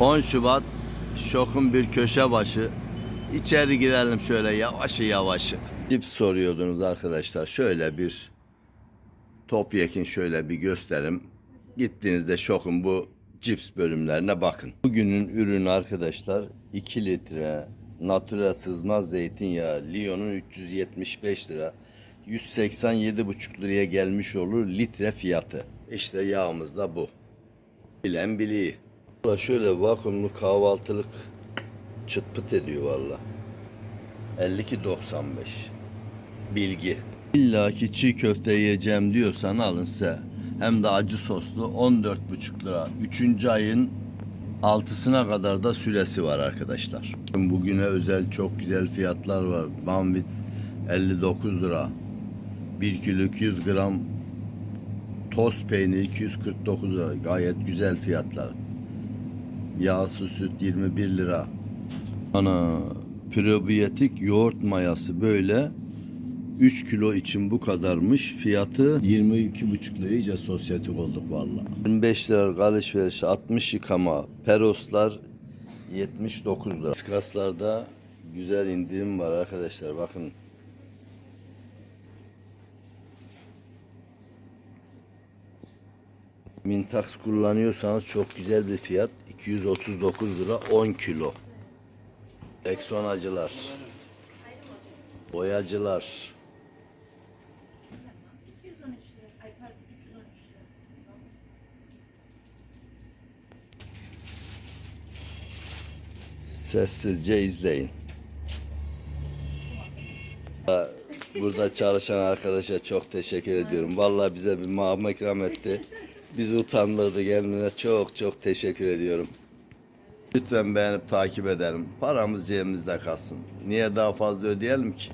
10 Şubat şokun bir köşe başı. İçeri girelim şöyle yavaşı yavaşı. Cips soruyordunuz arkadaşlar. Şöyle bir topyekin şöyle bir gösterim. Gittiğinizde şokun bu cips bölümlerine bakın. Bugünün ürünü arkadaşlar 2 litre natürel sızma zeytinyağı Lyon'un 375 lira. 187,5 liraya gelmiş olur litre fiyatı. İşte yağımız da bu. Bilen biliyor. Valla şöyle vakumlu kahvaltılık çıt pıt ediyor valla. 52.95 Bilgi. İlla ki çiğ köfte yiyeceğim diyorsan alın size. Hem de acı soslu 14,5 lira. 3. ayın altısına kadar da süresi var arkadaşlar. Bugüne özel çok güzel fiyatlar var. Banvit 59 lira. 1 kilo 200 gram toz peyniri 249 lira. Gayet güzel fiyatlar. Yağsız süt 21 lira. Ana probiyotik yoğurt mayası böyle 3 kilo için bu kadarmış. Fiyatı 22,5 lira iyice sosyetik olduk valla. 25 liralık alışveriş 60 yıkama peroslar 79 lira. Skaslarda güzel indirim var arkadaşlar bakın. Mintax kullanıyorsanız çok güzel bir fiyat. 239 lira 10 kilo. Rexon acılar. Boyacılar. 213 lira. Ay pardon 313 lira. Sessizce izleyin. Burada çalışan arkadaşa çok teşekkür ediyorum. Vallahi bize bir mağma ikram etti. Bizi utandırdı kendine. Çok çok teşekkür ediyorum. Lütfen beğenip takip edelim. Paramız cebimizde kalsın. Niye daha fazla ödeyelim ki?